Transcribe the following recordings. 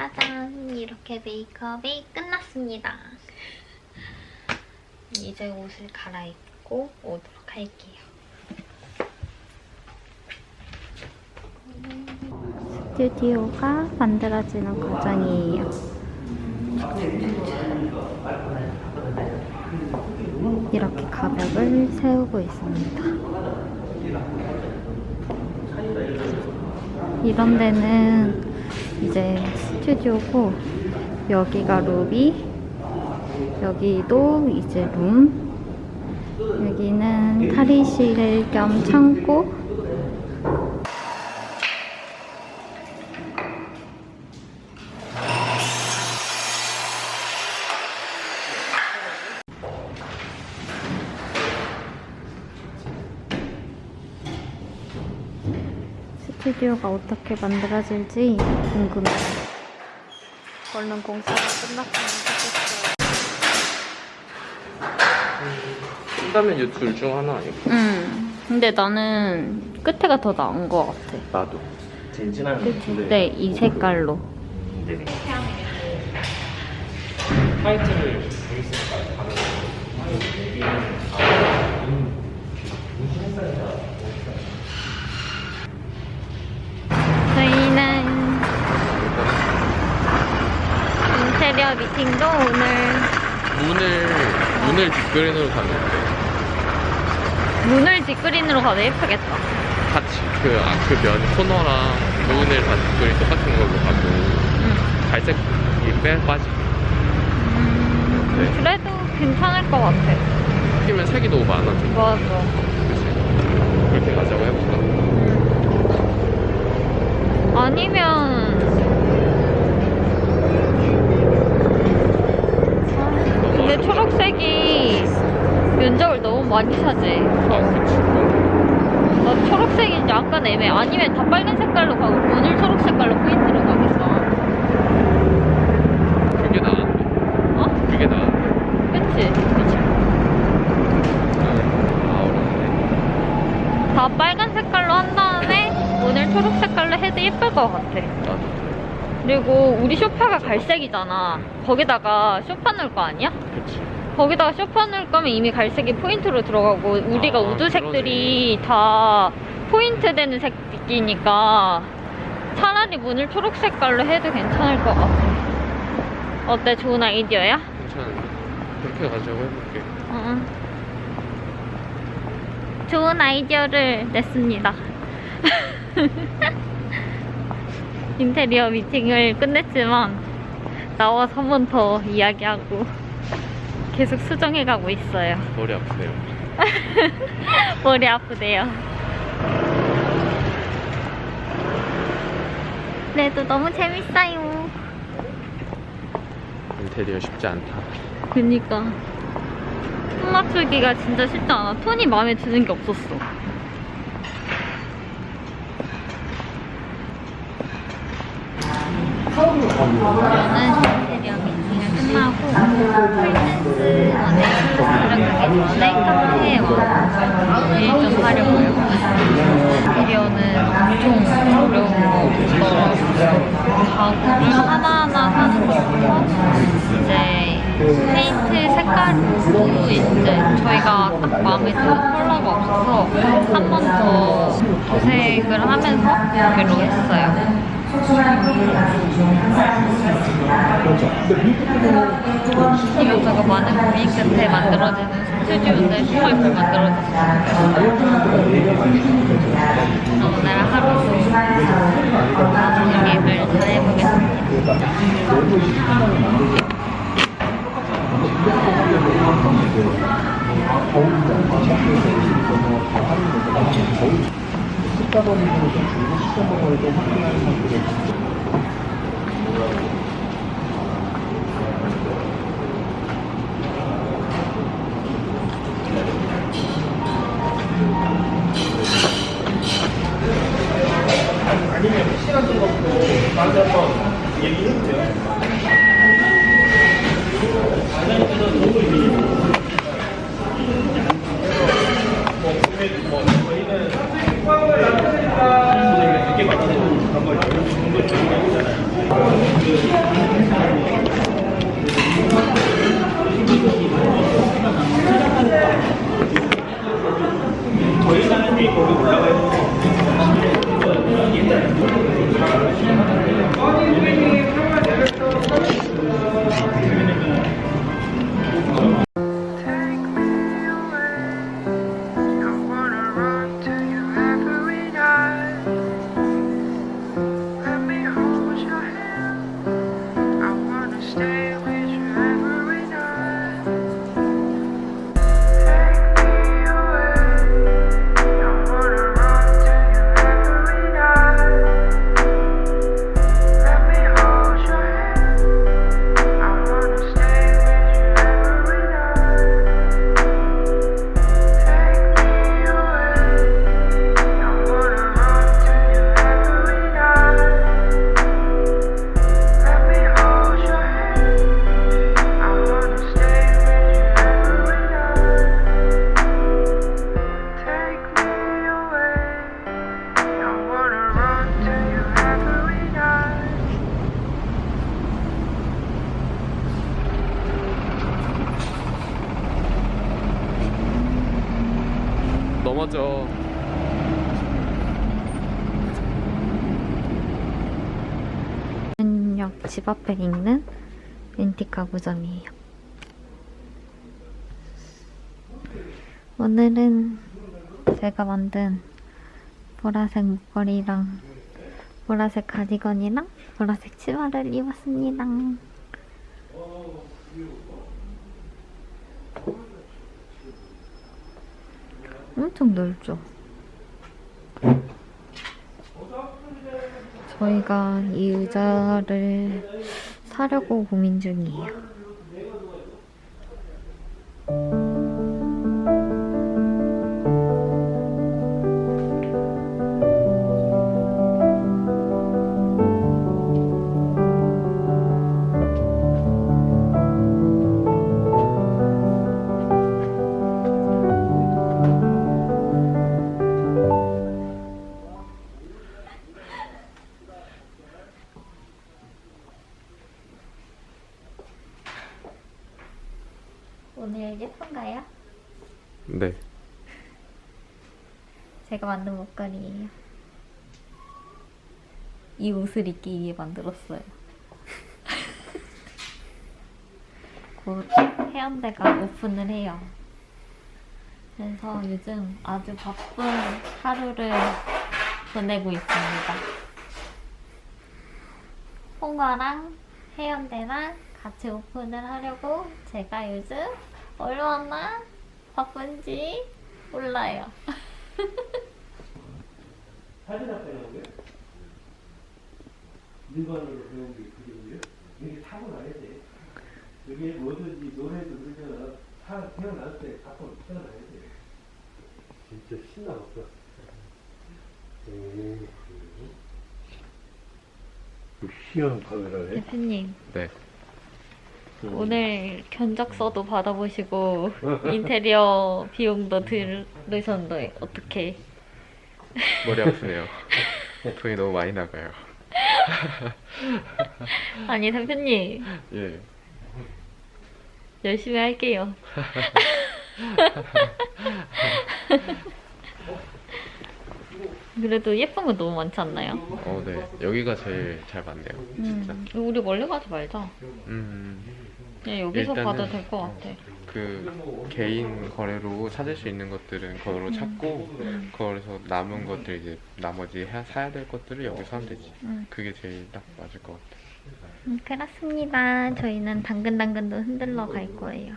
짜잔 이렇게 메이크업이 끝났습니다. 이제 옷을 갈아입고 오도록 할게요. 스튜디오가 만들어지는 과정이에요. 이렇게 가벽을 세우고 있습니다. 이런 데는 이제 스튜디오고 여기가 로비 여기도 이제 룸 여기는 탈의실 겸 창고 스튜디오가 어떻게 만들어질지 궁금해요. 얼른 공사가 끝났으면 좋겠어요. 한다면 이둘중 하나 아닐까? 음, 근데 나는 끝에가 더 나은 것 같아. 나도. 제일 진한 네, 이 색깔로. 화이트를 보이스니까 가면 저희는 인테리어 미팅도 오늘 문을 문을 뒷그린으로 가는데 문을 뒷그린으로 가도 예쁘겠다. 같이 그아그면 코너랑 문을 다 뒷그린 똑같은 걸로 가고 음. 갈색이 빼 빠지. 음, 네. 그래도 괜찮을 것 같아. 끼면 색이 너무 많아져. 맞아. 그치? 그렇게 가자고 해볼까? 아니면 많이 차지. 아 그치. 나 초록색이 약간 애매해. 아니면 다 빨간 색깔로 가고 오늘 초록 색깔로 포인트로 가겠어. 그게 나은데. 어? 그게 나은데. 그치? 아 어렵네. 다 빨간 색깔로 한 다음에 오늘 초록 색깔로 해도 예쁠 것 같아. 나도. 그리고 우리 소파가 갈색이잖아. 거기다가 소파 넣을 거 아니야? 그치. 거기다가 소파 넣을 거면 이미 갈색이 포인트로 들어가고 우리가 아, 우드색들이 다 포인트 되는 색이니까 차라리 문을 초록 색깔로 해도 괜찮을 것 같아. 어때? 좋은 아이디어야? 괜찮은데. 그렇게 가자고 해볼게. 응. 좋은 아이디어를 냈습니다. 인테리어 미팅을 끝냈지만 나와서 한 번 더 이야기하고 계속 수정해가고 있어요. 머리 아프네요. 머리 아프대요. 그래도 너무 재밌어요. 인테리어 쉽지 않다. 그니까 톤 맞추기가 진짜 쉽지 않아. 톤이 마음에 드는 게 없었어. 저는 인테리어 미팅을 끝나고 원데이 클래스를 가기 전에 카페에 와서 일 좀 하려고요. 인테리어는 엄청 어려운 거 가구를 하나하나 사는 것부터 이제 페인트 색깔도 이제 저희가 딱 마음에 드는 컬러가 없어서 한 번 더 도색을 하면서 여기로 했어요. 소중한 우리가 요소가 많은 고민 끝에 만들어지는 스튜디오인데 정말 잘 만들어졌어요. 오늘 하루 건강한 얘기를 잘해보겠습니다. 네. 시켜본 걸좀 확인하는 상태겠지. 아니면 시간 좀 갖고 나한테 한번 얘기해도 돼요? 과장님께서 너무 얘기해요. 일단 넘어져. 역집 앞에 있는 렌티 가구점이에요. 오늘은 제가 만든 보라색 목걸이랑 보라색 가디건이랑 보라색 치마를 입었습니다. 엄청 넓죠? 저희가 이 의자를 사려고 고민 중이에요. 오늘 예쁜가요? 네. 제가 만든 목걸이에요. 이 옷을 입기 위해 만들었어요. 곧 해운대가 오픈을 해요. 그래서 요즘 아주 바쁜 하루를 보내고 있습니다. 홍어랑 해운대랑 같이 오픈을 하려고 제가 요즘 얼마나 바쁜지 몰라요. 일반으로 배운 게 그거고요. 이게 타고나야 돼. 그게 뭐든지 노래도 그러잖아. 사 태어날 때 가끔 태어나야 돼. 진짜 신나봤어. 오, 희한 카메라네. 대표님 네. 오늘 견적서도 받아보시고 인테리어 비용도 들으셨는데 어떻게? 머리 아프네요. 돈이 너무 많이 나가요. 아니 대표님 예. 열심히 할게요. 그래도 예쁜 거 너무 많지 않나요? 어, 네. 여기가 제일 잘 맞네요. 진짜. 음, 우리 멀리 가지 말자. 음. 그냥 여기서 일단은- 봐도 될 것 같아. 그 개인 거래로 찾을 수 있는 것들은 거기로 찾고 거기서 남은 것들 이제 나머지 해- 사야 될 것들을 여기서 하면 되지. 음. 그게 제일 딱 맞을 것 같아. 음, 그렇습니다. 저희는 당근당근도 흔들러 갈 거예요.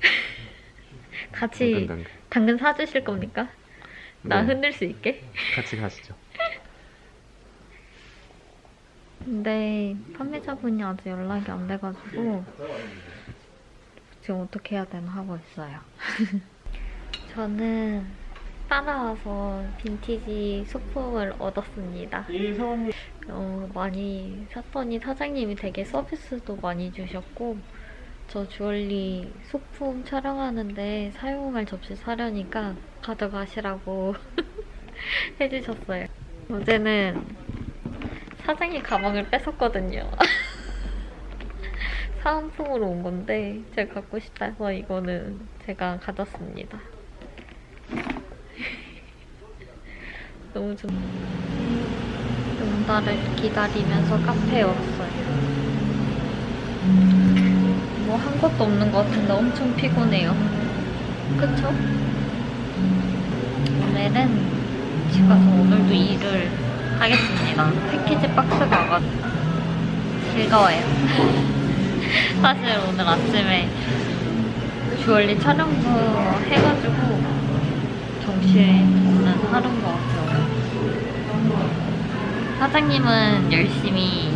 같이 당근당근. 당근 사주실 겁니까? 나 네. 흔들 수 있게? 같이 가시죠. 근데 판매자분이 아직 연락이 안 돼가지고 지금 어떻게 해야 되나 하고 있어요. 저는 따라와서 빈티지 소품을 얻었습니다. 어, 많이 샀더니 사장님이 되게 서비스도 많이 주셨고 저 주얼리 소품 촬영하는데 사용할 접시 사려니까 가져가시라고 해주셨어요. 어제는 사장님 가방을 뺏었거든요. 사은품으로 온 건데 제가 갖고 싶다 해서 이거는 제가 가졌습니다. 너무 좋. 용달을 기다리면서 카페에 왔어요. 뭐 한 것도 없는 것 같은데 엄청 피곤해요. 그쵸? 오늘은 집 가서 오늘도 일을 하겠습니다. 패키지 박스가 와가지고 즐거워요. 사실 오늘 아침에 주얼리 촬영도 해가지고 정신없는 하루인 것 같아요. 사장님은 열심히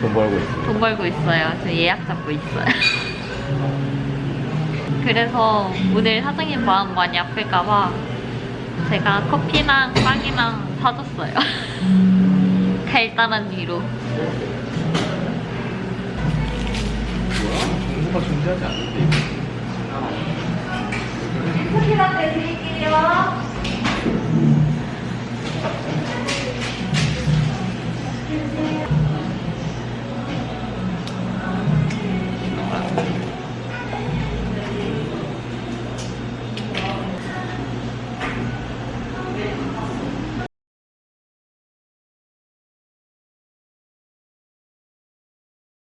돈 벌고 있어. 돈 벌고 있어요. 저 예약 잡고 있어요. 그래서 오늘 사장님 마음 많이 아플까봐 제가 커피랑 빵이랑 사줬어요. 달달한 뒤로. 정부가 존재하지 않는데. 커피랑 드릴게요.